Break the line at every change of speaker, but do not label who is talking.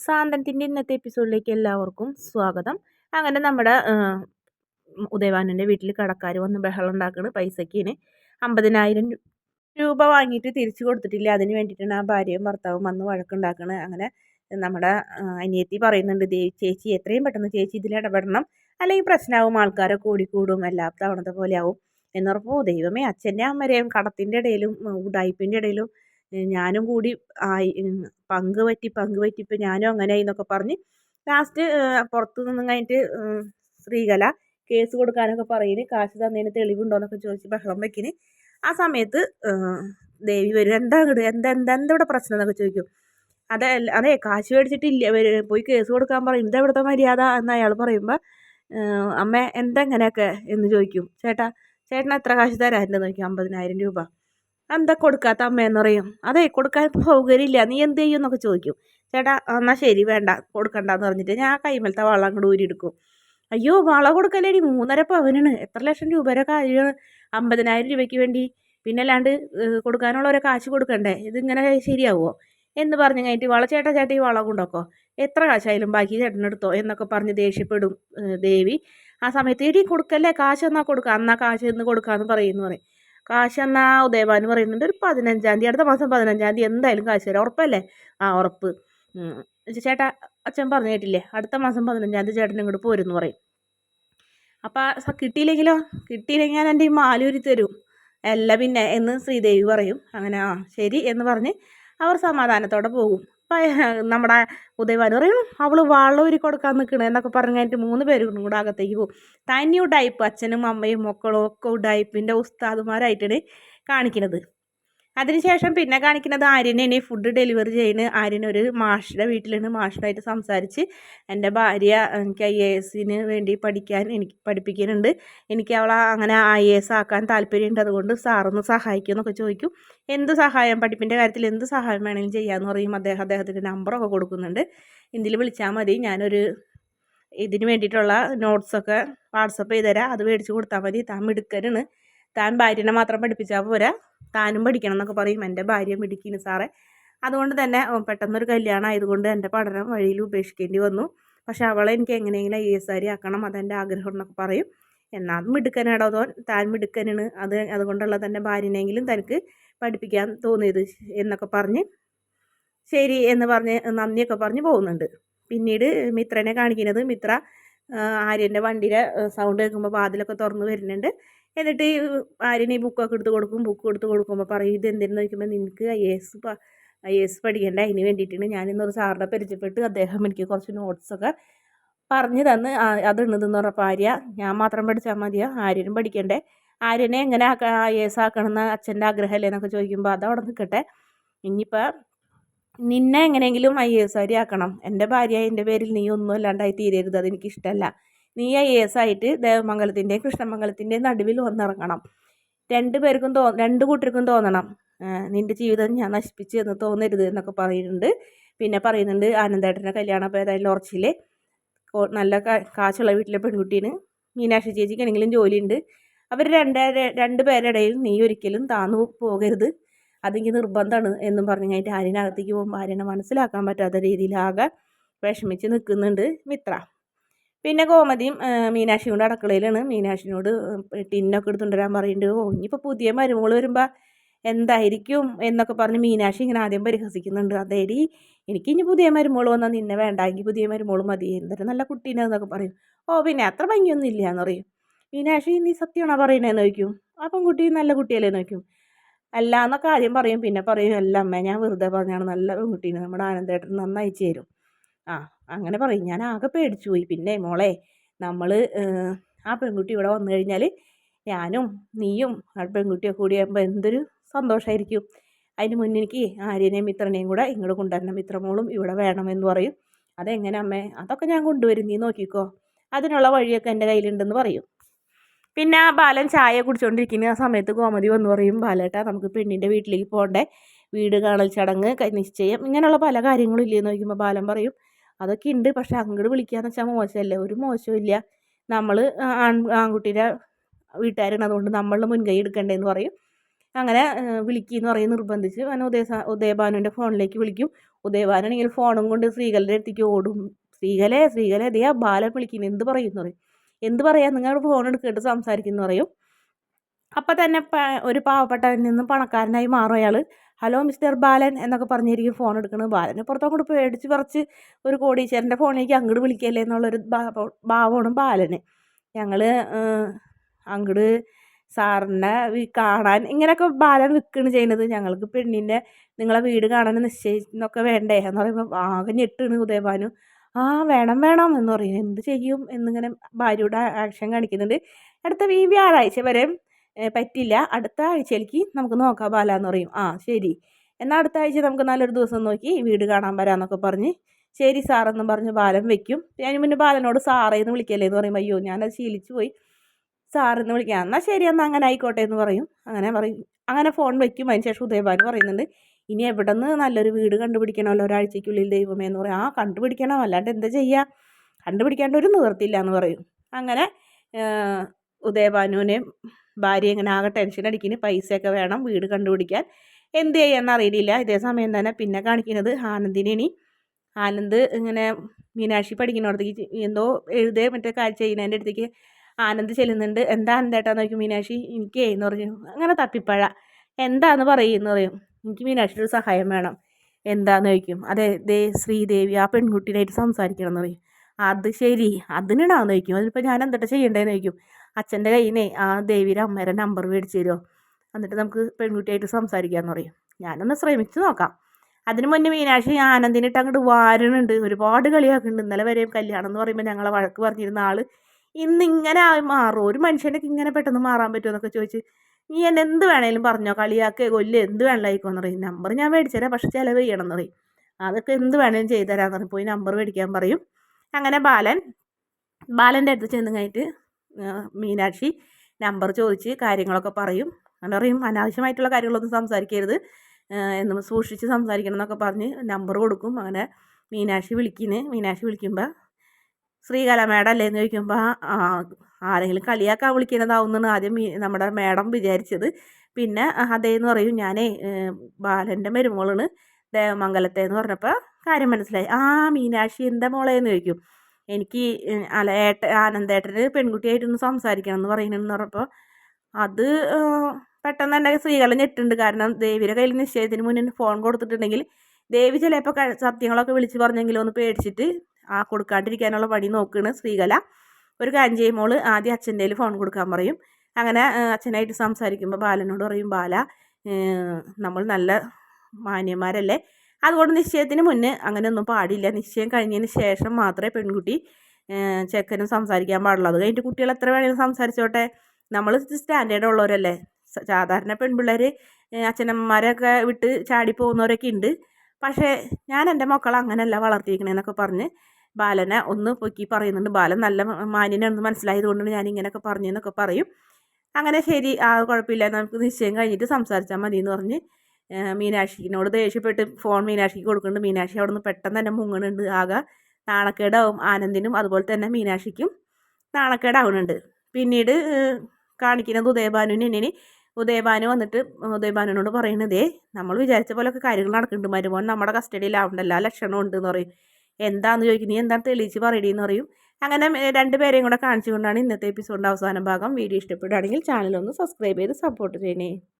സാന്തനത്തിന്റെ ഇന്നത്തെ എപ്പിസോഡിലേക്ക് എല്ലാവർക്കും സ്വാഗതം. അങ്ങനെ നമ്മുടെ ഉദയവാനന്റെ വീട്ടിൽ കടക്കാർ വന്ന് ബഹളം ഉണ്ടാക്കുന്നത് പൈസക്കിന് അമ്പതിനായിരം രൂപ വാങ്ങിയിട്ട് തിരിച്ചു കൊടുത്തിട്ടില്ല. അതിന് വേണ്ടിയിട്ടാണ് ആ ഭാര്യയും ഭർത്താവും വന്ന് വഴക്കുണ്ടാക്കുന്നത് അങ്ങനെ നമ്മുടെ അനിയത്തി പറയുന്നുണ്ട് ചേച്ചി എത്രയും പെട്ടെന്ന് ചേച്ചി ഇതിൽ ഇടപെടണം. അല്ലെങ്കിൽ പ്രശ്നമാവും ആൾക്കാരെ കൂടിക്കൂടും എല്ലാ തവണത്തെ പോലെ ആവും എന്നുറപ്പോൾ ദൈവമേ അച്ഛന്റെ അമ്മരെയും കടത്തിന്റെ ഇടയിലും ഉടായ്പിന്റെ ഇടയിലും ഞാനും കൂടി ആയി പങ്ക് പറ്റി പങ്ക് പറ്റി ഇപ്പം ഞാനും അങ്ങനെയായി എന്നൊക്കെ പറഞ്ഞ് ലാസ്റ്റ് പുറത്ത് നിന്നും കഴിഞ്ഞിട്ട് ശ്രീകല കേസ് കൊടുക്കാനൊക്കെ പറയുന്നത് കാശ് തന്നതിന് തെളിവുണ്ടോ എന്നൊക്കെ ചോദിച്ച് ബഹളം വെക്കിന് ആ സമയത്ത് ദേവി വരും. എന്താ ഇങ്ങോട്ട് എന്താ എന്താ എന്താ ഇവിടെ പ്രശ്നം? എന്നൊക്കെ ചോദിക്കും. അതെ അതെ കാശ് മേടിച്ചിട്ടില്ല. പോയി കേസ് കൊടുക്കാൻ പറയും. എന്താ ഇവിടുത്തെ മര്യാദ? എന്ന് അയാൾ പറയുമ്പോൾ അമ്മ എന്താ ഇങ്ങനെയൊക്കെ? എന്ന് ചോദിക്കും. ചേട്ടാ ചേട്ടൻ എത്ര കാശ് തരാറുണ്ടെന്ന് ചോദിക്കും. അമ്പതിനായിരം രൂപ. എന്താ കൊടുക്കാത്ത അമ്മയെന്ന് പറയും? അതേ കൊടുക്കാൻ സൗകര്യമില്ല. നീ എന്ത് ചെയ്യും? എന്നൊക്കെ ചോദിക്കും. ചേട്ടാ എന്നാൽ ശരി വേണ്ട കൊടുക്കണ്ടെന്ന് പറഞ്ഞിട്ട് ഞാൻ കൈമലത്തെ വളം അങ്ങോട്ട് ഊരിയെടുക്കും. അയ്യോ വള കൊടുക്കല്ലേടി? മൂന്നര പവനാണ്. എത്ര ലക്ഷം രൂപയുടെ കാര്യമാണ്? അമ്പതിനായിരം രൂപയ്ക്ക് വേണ്ടി. പിന്നെ അല്ലാണ്ട് കൊടുക്കാനുള്ള ഒരു കാശ് കൊടുക്കണ്ടേ? ഇതിങ്ങനെ ശരിയാവുമോ എന്ന് പറഞ്ഞു കഴിഞ്ഞിട്ട് വള ചേട്ടാ ചേട്ടാ ഈ വളം കൊണ്ടോക്കോ എത്ര കാശായാലും ബാക്കി ചേട്ടനെടുത്തോ എന്നൊക്കെ പറഞ്ഞ് ദേഷ്യപ്പെടും ദേവി. ആ സമയത്ത് എടി കൊടുക്കല്ലേ? കാശ് എന്നാൽ കൊടുക്കാം. എന്നാൽ കാശ് എന്ന് കൊടുക്കാമെന്ന് പറയുന്നു പറയും. കാശ് എന്നാ ഉദയഭാനു പറയുന്നുണ്ട് ഒരു പതിനഞ്ചാം തീയതി അടുത്ത മാസം പതിനഞ്ചാം തീയതി എന്തായാലും കാശ് തരാം. ഉറപ്പല്ലേ? ആ ഉറപ്പ്. ചേട്ടാ അച്ഛൻ പറഞ്ഞു കേട്ടില്ലേ? അടുത്ത മാസം പതിനഞ്ചാം തീയതി ചേട്ടൻ ഇങ്ങോട്ട് പോരുമെന്ന് പറയും. അപ്പം കിട്ടിയില്ലെങ്കിലോ? കിട്ടിയില്ലെങ്കിൽ ഞാൻ എന്റെ ഈ മാലൂരി തരും. അല്ല പിന്നെ എന്ന് ശ്രീദേവി പറയും. അങ്ങനെ ആ ശരി എന്ന് പറഞ്ഞ് അവർ സമാധാനത്തോടെ പോകും. നമ്മുടെ ഉദയവാൻ പറയും അവൾ വളം ഒരു കൊടുക്കാൻ നിൽക്കണേ എന്നൊക്കെ പറഞ്ഞു കഴിഞ്ഞിട്ട് മൂന്ന് പേരും കൂടെ അകത്തേക്ക് പോകും. തനി ഉടായ്പ് അച്ഛനും അമ്മയും മക്കളും ഒക്കെ ഉടായ്പിന്റെ ഉസ്താദുമാരായിട്ടാണ് കാണിക്കുന്നത് അതിനുശേഷം പിന്നെ കാണിക്കുന്നത് ആര്യനെയാണ് ഫുഡ് ഡെലിവറി ചെയ്യുന്ന ആര്യൻ ഒരു മാഷിയുടെ വീട്ടിലാണ് മാഷിനായിട്ട് സംസാരിച്ച് എന്റെ ഭാര്യ എനിക്ക് ഐ എ എസിന് വേണ്ടി പഠിക്കാൻ എനിക്ക് പഠിപ്പിക്കാനുണ്ട് എനിക്ക് അവളെ അങ്ങനെ ഐ എ എസ് ആക്കാൻ താല്പര്യമുണ്ട്. അതുകൊണ്ട് സാറൊന്ന് സഹായിക്കും എന്നൊക്കെ ചോദിക്കും. എന്ത് സഹായം? പഠിപ്പിന്റെ കാര്യത്തിൽ എന്ത് സഹായം വേണമെങ്കിലും ചെയ്യാമെന്ന് പറയും. അദ്ദേഹം അദ്ദേഹത്തിന്റെ നമ്പറൊക്കെ കൊടുക്കുന്നുണ്ട്. ഇന്ത്യയിൽ വിളിച്ചാൽ മതി. ഞാനൊരു ഇതിന് വേണ്ടിയിട്ടുള്ള നോട്ട്സൊക്കെ വാട്സപ്പ് ചെയ്തുതരാം. അത് മേടിച്ച് കൊടുത്താൽ മതി. താൻ മിടുക്കനാണ്. താൻ ഭാര്യനെ മാത്രം പഠിപ്പിച്ചാൽ പോരാ. താനും പഠിക്കണം എന്നൊക്കെ പറയും. എന്റെ ഭാര്യ മിടുക്കിന് സാറേ. അതുകൊണ്ട് തന്നെ പെട്ടെന്നൊരു കല്യാണം ആയതുകൊണ്ട് എന്റെ പഠനം വഴിയിൽ ഉപേക്ഷിക്കേണ്ടി വന്നു. പക്ഷെ അവളെ എനിക്ക് എങ്ങനെയെങ്കിലും ഐ എസ് ആരി ആക്കണം അതെന്റെ ആഗ്രഹം എന്നൊക്കെ പറയും. എന്നാൽ മിടുക്കനാടോ തോൻ താൻ മിടുക്കനാണ്? അത് അതുകൊണ്ടുള്ള തന്റെ ഭാര്യനെങ്കിലും തനിക്ക് പഠിപ്പിക്കാൻ തോന്നിയത് എന്നൊക്കെ പറഞ്ഞ് ശരി എന്ന് പറഞ്ഞ് നന്ദിയൊക്കെ പറഞ്ഞ് പോകുന്നുണ്ട്. പിന്നീട് മിത്രനെ കാണിക്കുന്നത് മിത്ര ആര്യന്റെ വണ്ടിയുടെ സൗണ്ട് കേൾക്കുമ്പോൾ വാതിലൊക്കെ തുറന്ന് വരുന്നുണ്ട്. എന്നിട്ട് ആര്യനെ ഈ ബുക്കൊക്കെ എടുത്ത് കൊടുക്കും ബുക്ക് എടുത്ത് കൊടുക്കുമ്പോൾ പറയും ഇത് എന്തിനെന്ന്? ചോദിക്കുമ്പോൾ നിനക്ക് ഐ എസ് ഐ എസ് പഠിക്കേണ്ട. അതിന് വേണ്ടിയിട്ടാണ് ഞാനിന്നൊരു സാറിനെ പരിചയപ്പെട്ട് അദ്ദേഹം എനിക്ക് കുറച്ച് നോട്ട്സൊക്കെ പറഞ്ഞു തന്ന് അതുണ്ടെന്ന് പറഞ്ഞപ്പോൾ ആര്യ ഞാൻ മാത്രം പഠിച്ചാൽ മതിയോ? ആര്യനും പഠിക്കണ്ടേ? ആര്യനെ എങ്ങനെ ഐ എ എസ് ആക്കണമെന്ന് അച്ഛന്റെ ആഗ്രഹമല്ലേ? എന്നൊക്കെ ചോദിക്കുമ്പോൾ അതവിടെ നിൽക്കട്ടെ ഇനിയിപ്പോൾ നിന്നെ എങ്ങനെയെങ്കിലും ഐ എസ് ആരി ആക്കണം. എന്റെ ഭാര്യ എന്റെ പേരിൽ നീ ഒന്നും അല്ലാണ്ടായി തീരരുത്. അതെനിക്കിഷ്ടമല്ല നീ ഐ എസ് ആയിട്ട് ദേവമംഗലത്തിന്റെയും കൃഷ്ണമംഗലത്തിന്റെയും നടുവിൽ വന്നിറങ്ങണം രണ്ട് പേർക്കും തോ രണ്ട് കൂട്ടർക്കും തോന്നണം. നിന്റെ ജീവിതം ഞാൻ നശിപ്പിച്ചു എന്ന് തോന്നരുത് എന്നൊക്കെ പറയുന്നുണ്ട്. പിന്നെ പറയുന്നുണ്ട് ആനന്ദേട്ടന്റെ കല്യാണം ഏതായാലും ഉറച്ചില്ലേ നല്ല കാശുള്ള വീട്ടിലെ പെൺകുട്ടീന് മീനാക്ഷി ചേച്ചിക്ക് എന്തെങ്കിലും ജോലിയുണ്ട്. അവർ രണ്ടേ രണ്ട് പേരുടെ ഇടയിൽ നീ ഒരിക്കലും താന്നു പോകരുത്. അതെങ്കിൽ നിർബന്ധമാണ് എന്നും പറഞ്ഞു കഴിഞ്ഞിട്ട് ആര്യനകത്തേക്ക് പോകുമ്പോൾ ആര്യനെ മനസ്സിലാക്കാൻ പറ്റാത്ത രീതിയിലാകെ വിഷമിച്ച് നിൽക്കുന്നുണ്ട് മിത്ര. പിന്നെ ഗോമതിയും മീനാക്ഷിയും അടുക്കളയിലാണ്. മീനാക്ഷിനോട് ടിന്നൊക്കെ എടുത്തുകൊണ്ടുവരാൻ പറയുന്നുണ്ട് ഓ ഇനിയിപ്പോൾ പുതിയ മരുമകൾ വരുമ്പോൾ എന്തായിരിക്കും എന്നൊക്കെ പറഞ്ഞ് മീനാക്ഷി ഇങ്ങനെ ആദ്യം പരിഹസിക്കുന്നുണ്ട്. അതേടി എനിക്ക് ഇനി പുതിയ മരുമോൾ വന്നാൽ നിന്നെ വേണ്ട എങ്കിൽ പുതിയ മരുമോൾ മതി. എന്തൊരു നല്ല കുട്ടീനെ എന്നൊക്കെ പറയും. ഓ പിന്നെ അത്ര ഭംഗിയൊന്നും ഇല്ല എന്ന് പറയും. മീനാക്ഷി നീ സത്യമാണോ പറയണേന്ന് ചോദിക്കും. ആ പെൺകുട്ടി നല്ല കുട്ടിയല്ലേ നോക്കും അല്ല എന്നൊക്കെ ആദ്യം പറയും. പിന്നെ പറയും അല്ല അമ്മ ഞാൻ വെറുതെ പറഞ്ഞാണ് നല്ല പെൺകുട്ടീനെ. നമ്മുടെ ആനന്ദേട്ടൻ നന്നായി ചേരും. ആ അങ്ങനെ പറയും. ഞാൻ ആകെ പേടിച്ചു പോയി. പിന്നെ മോളെ നമ്മൾ ആ പെൺകുട്ടി ഇവിടെ വന്നു കഴിഞ്ഞാൽ ഞാനും നീയും ആ പെൺകുട്ടിയൊക്കെ കൂടി ആകുമ്പോൾ എന്തൊരു സന്തോഷമായിരിക്കും അതിന് മുന്നേ എനിക്ക് ആര്യനെയും മിത്രനെയും കൂടെ ഇങ്ങോട്ട് കൊണ്ടുവരണം. മിത്രമോളും ഇവിടെ വേണമെന്ന് പറയും. അതെങ്ങനെ അമ്മേ? അതൊക്കെ ഞാൻ കൊണ്ടുവരും. നീ നോക്കിക്കോ. അതിനുള്ള വഴിയൊക്കെ എന്റെ കയ്യിലുണ്ടെന്ന് പറയും. പിന്നെ ആ ബാലൻ ചായ കുടിച്ചുകൊണ്ടിരിക്കുന്ന ആ സമയത്ത് കോമതി വന്ന് പറയും ബാലേട്ടാ നമുക്ക് പെണ്ണിന്റെ വീട്ടിലേക്ക് പോകണ്ടേ? വീട് കാണൽ ചടങ്ങ് നിശ്ചയം ഇങ്ങനെയുള്ള പല കാര്യങ്ങളും ഇല്ലേന്ന് ചോദിക്കുമ്പോൾ ബാലൻ പറയും അതൊക്കെ ഉണ്ട് പക്ഷെ അങ്ങോട്ട് വിളിക്കാന്ന് വെച്ചാൽ മോശമല്ലേ ഒരു മോശമില്ല നമ്മൾ ആൺ ആൺകുട്ടിയുടെ വീട്ടുകാരാണ്. അതുകൊണ്ട് നമ്മൾ മുൻകൈ എടുക്കണ്ടേന്ന് പറയും. അങ്ങനെ വിളിക്കുന്നു പറയും നിർബന്ധിച്ച്. അങ്ങനെ ഉദയ ഉദയഭാനുവിന്റെ ഫോണിലേക്ക് വിളിക്കും. ഉദയഭാനാണെങ്കിൽ ഫോണും കൊണ്ട് സ്ത്രീകളുടെ അടുത്തേക്ക് ഓടും. സ്ത്രീകളെ സ്ത്രീകളെ ദേ ആ ബാലൻ വിളിക്കുന്നു എന്ത് പറയുമെന്ന് പറയും. എന്ത് പറയാം? നിങ്ങൾ ഫോൺ എടുക്കിട്ട് സംസാരിക്കുന്നു പറയും. അപ്പം തന്നെ ഒരു പാവപ്പെട്ടവനിൽ നിന്നും പണക്കാരനായി മാറും അയാൾ ഹലോ മിസ്റ്റർ ബാലൻ എന്നൊക്കെ പറഞ്ഞിരിക്കും ഫോൺ എടുക്കുന്നത് ബാലന് പുറത്തോട്ട് പേടിച്ച് പറിച്ച് ഒരു കോടീശ്വരന്റെ ഫോണിലേക്ക് അങ്ങോട്ട് വിളിക്കല്ലേ എന്നുള്ളൊരു ഭാവമാണ് ബാലന്. ഞങ്ങൾ അങ്ങോട്ട് സാറിനെ കാണാൻ ഇങ്ങനെയൊക്കെ ബാലൻ വിൽക്കുകയാണ് ചെയ്യുന്നത് ഞങ്ങൾക്ക് പെണ്ണിന്റെ നിങ്ങളെ വീട് കാണാൻ നിശ്ചയിച്ചൊക്കെ വേണ്ടേ എന്ന് പറയുമ്പോൾ ആകെ ഞെട്ടാണ് ഉദയഭാനു. ആ വേണം വേണം എന്ന് പറയും. എന്ത് ചെയ്യും? എന്നിങ്ങനെ ഭാര്യയുടെ ആക്ഷൻ കാണിക്കുന്നുണ്ട്. അടുത്ത ഈ വ്യാഴാഴ്ച വരെ പറ്റില്ല അടുത്ത ആഴ്ചയിലേക്ക് നമുക്ക് നോക്കാം ബാല എന്ന് പറയും. ആ ശരി. എന്നാൽ അടുത്ത ആഴ്ച നമുക്ക് നല്ലൊരു ദിവസം നോക്കി വീട് കാണാൻ വരാമെന്നൊക്കെ പറഞ്ഞ് ശരി സാറെന്നും പറഞ്ഞ് ബാലൻ വെക്കും. ഞാൻ മുന്നേ ബാലനോട് സാറേന്ന് വിളിക്കല്ലേ എന്ന് പറയുമ്പോൾ അയ്യോ ഞാനത് ശീലിച്ചു പോയി. സാറെന്ന് വിളിക്കാം. എന്നാൽ ശരി എന്നാൽ അങ്ങനെ ആയിക്കോട്ടെ എന്ന് പറയും. അങ്ങനെ പറയും. അങ്ങനെ ഫോൺ വയ്ക്കും അതിന് ശേഷം ഉദയഭാനു പറയുന്നുണ്ട് ഇനി എവിടെ നിന്ന് നല്ലൊരു വീട് കണ്ടുപിടിക്കണമല്ലോ ഒരാഴ്ചയ്ക്കുള്ളിൽ ദൈവമേ എന്ന് പറയും. ആ കണ്ടുപിടിക്കണം. അല്ലാണ്ട് എന്താ ചെയ്യുക കണ്ടുപിടിക്കാണ്ട് ഒരു നിവർത്തില്ല എന്ന് പറയും. അങ്ങനെ ഉദയഭാനുവിനെ ഭാര്യ ഇങ്ങനെ ആകെ ടെൻഷൻ അടിക്കുന്നു പൈസയൊക്കെ വേണം വീട് കണ്ടുപിടിക്കാൻ. എന്ത് ചെയ്യാന്ന് അറിയില്ല. ഇതേ സമയം തന്നെ പിന്നെ കാണിക്കുന്നത് ആനന്ദിനി ആനന്ദ് ഇങ്ങനെ മീനാക്ഷി പഠിക്കുന്നിടത്തേക്ക് എന്തോ എഴുതേ മറ്റേ കാര്യം ചെയ്യുന്നതിന്റെ അടുത്തേക്ക് ആനന്ദ് ചെല്ലുന്നുണ്ട്. എന്താ ആനന്ദേട്ടാന്ന് ചോദിക്കും മീനാക്ഷി. എനിക്ക് എന്ന് പറഞ്ഞു. അങ്ങനെ തപ്പിപ്പഴ. എന്താന്ന് പറയുമെന്ന് പറയും. എനിക്ക് മീനാക്ഷിയുടെ ഒരു സഹായം വേണം. എന്താന്ന്? ചോദിക്കും. അതെ ദേ ശ്രീദേവി ആ പെൺകുട്ടീനായിട്ട് സംസാരിക്കണം എന്ന് പറയും. അത് ശരി. അതിനിടാന്ന് ചോദിക്കും. അതിപ്പോൾ ഞാൻ എന്താ ചെയ്യേണ്ടതെന്ന് ചോദിക്കും. അച്ഛന്റെ കയ്യിൽ നിന്നേ ആ ദേവിയുടെ അമ്മയുടെ നമ്പർ മേടിച്ച് തരുമോ എന്നിട്ട് നമുക്ക് പെൺകുട്ടിയായിട്ട് സംസാരിക്കാമെന്ന് പറയും. ഞാനൊന്ന് ശ്രമിച്ചു നോക്കാം. അതിന് മുന്നേ മീനാക്ഷി ആനന്ദിനിട്ട് അങ്ങോട്ട് വാരണുണ്ട്. ഒരുപാട് കളിയാക്കുന്നുണ്ട്. ഇന്നലെ വരെയും കല്യാണം എന്ന് പറയുമ്പോൾ ഞങ്ങളെ വഴക്ക് പറഞ്ഞിരുന്ന ആൾ ഇന്നിങ്ങനെ മാറും. ഒരു മനുഷ്യനൊക്കെ ഇങ്ങനെ പെട്ടെന്ന് മാറാൻ പറ്റുമോ എന്നൊക്കെ ചോദിച്ച് നീ എന്നെ എന്ത് വേണേലും പറഞ്ഞോ? കളിയാക്കേ കൊല്ല് എന്ത് വേണമായിക്കോന്ന് പറയും. നമ്പർ ഞാൻ മേടിച്ചുതരാം പക്ഷെ ചിലവ് ചെയ്യണം എന്ന് പറയും. അതൊക്കെ എന്ത് വേണേലും ചെയ്തു തരാമെന്ന് പറയും. പോയി നമ്പർ മേടിക്കാൻ പറയും. അങ്ങനെ ബാലൻ ബാലന്റെ അടുത്ത് ചെന്ന് കഴിഞ്ഞിട്ട് മീനാക്ഷി നമ്പർ ചോദിച്ച് കാര്യങ്ങളൊക്കെ പറയും. അങ്ങനെ പറയും അനാവശ്യമായിട്ടുള്ള കാര്യങ്ങളൊന്നും സംസാരിക്കരുത്. എന്നും സൂക്ഷിച്ച് സംസാരിക്കണം എന്നൊക്കെ പറഞ്ഞ് നമ്പർ കൊടുക്കും. അങ്ങനെ മീനാക്ഷി വിളിക്കുന്നത് മീനാക്ഷി വിളിക്കുമ്പോൾ ശ്രീകല മേഡം അല്ലേ എന്ന് ചോദിക്കുമ്പോൾ ആരെങ്കിലും കളിയാക്കാൻ വിളിക്കുന്നതാവുന്നാണ് ആദ്യം നമ്മുടെ മേഡം വിചാരിച്ചത്. പിന്നെ അതേന്ന് പറയും ഞാനേ ബാലന്റെ മരുമോളാണ് ദേവമംഗലത്തെ എന്ന് പറഞ്ഞപ്പോൾ കാര്യം മനസ്സിലായി. ആ മീനാക്ഷി എന്താ മോളേന്ന് ചോദിക്കും. എനിക്ക് അല്ല ഏട്ട ആനന്ദേട്ടന് പെൺകുട്ടിയായിട്ടൊന്ന് സംസാരിക്കണം എന്ന് പറയുന്നതെന്ന് പറഞ്ഞപ്പോൾ അത് പെട്ടെന്ന് തന്നെ സ്ത്രീകളെ ഞെട്ടുണ്ട്. കാരണം ദേവിയുടെ കയ്യിൽ നിശ്ചയത്തിന് മുന്നേ ഫോൺ കൊടുത്തിട്ടുണ്ടെങ്കിൽ ദേവി ചിലപ്പോൾ സത്യങ്ങളൊക്കെ വിളിച്ച് പറഞ്ഞെങ്കിലും ഒന്ന് പേടിച്ചിട്ട് ആ കൊടുക്കാണ്ടിരിക്കാനുള്ള പണി നോക്കുകയാണ് ശ്രീകല ഒരു കാര്യം ചെയ്യുമ്പോൾ ആദ്യം അച്ഛന്റെ ഫോൺ കൊടുക്കാൻ പറയും. അങ്ങനെ അച്ഛനായിട്ട് സംസാരിക്കുമ്പോൾ ബാലനോട് പറയും ബാല നമ്മൾ നല്ല മാന്യന്മാരല്ലേ? അതുകൊണ്ട് നിശ്ചയത്തിന് മുന്നേ അങ്ങനെയൊന്നും പാടില്ല. നിശ്ചയം കഴിഞ്ഞതിന് ശേഷം മാത്രമേ പെൺകുട്ടി ചെക്കനും സംസാരിക്കാൻ പാടുള്ളൂ. അത് കഴിഞ്ഞിട്ട് കുട്ടികൾ എത്ര വേണമെങ്കിലും സംസാരിച്ചോട്ടെ. നമ്മൾ സ്റ്റാൻഡേർഡ് ഉള്ളവരല്ലേ. സാധാരണ പെൺപിള്ളേർ അച്ഛനമ്മമാരൊക്കെ വിട്ട് ചാടി പോകുന്നവരൊക്കെ ഉണ്ട് പക്ഷേ ഞാൻ എന്റെ മക്കളെ അങ്ങനെയല്ല വളർത്തിയിരിക്കണേന്നൊക്കെ പറഞ്ഞ് ബാലനെ ഒന്ന് പൊക്കി പറയുന്നുണ്ട്. ബാലൻ നല്ല മാന്യനാണെന്ന് മനസ്സിലായത് കൊണ്ടാണ് ഞാൻ ഇങ്ങനെയൊക്കെ പറഞ്ഞെന്നൊക്കെ പറയും. അങ്ങനെ ശരി ആ കുഴപ്പമില്ല. നമുക്ക് നിശ്ചയം കഴിഞ്ഞിട്ട് സംസാരിച്ചാൽ മതി എന്ന് പറഞ്ഞ് മീനാക്ഷിനോട് ദേഷ്യപ്പെട്ട് ഫോൺ മീനാക്ഷിക്ക് കൊടുക്കുന്നുണ്ട്. മീനാക്ഷി അവിടെ നിന്ന് പെട്ടെന്ന് തന്നെ മുങ്ങണുണ്ട്. ആകെ നാണക്കേടാവും. ആനന്ദിനും അതുപോലെ തന്നെ മീനാക്ഷിക്കും നാണക്കേടാവുന്നുണ്ട് പിന്നീട് കാണിക്കുന്നത് ഉദയഭാനുവിന് എന്നെ ഉദയഭാനു വന്നിട്ട് ഉദയഭാനുവിനോട് പറയുന്നതേ നമ്മൾ വിചാരിച്ച പോലെയൊക്കെ കാര്യങ്ങൾ നടക്കുന്നുണ്ട്. മരുമോൻ നമ്മുടെ കസ്റ്റഡിയിലാവണ്ടല്ല ലക്ഷണം ഉണ്ട് എന്ന് പറയും. എന്താണെന്ന് ചോദിക്കും. നീ എന്താണ് തെളിയിച്ച് പറയണേന്ന് പറയും. അങ്ങനെ രണ്ടുപേരെയും കൂടെ കാണിച്ചുകൊണ്ടാണ് ഇന്നത്തെ എപ്പിസോഡിന്റെ അവസാന ഭാഗം. വീഡിയോ ഇഷ്ടപ്പെടുകയാണെങ്കിൽ ചാനൽ ഒന്ന് സബ്സ്ക്രൈബ് ചെയ്ത് സപ്പോർട്ട് ചെയ്യണേ.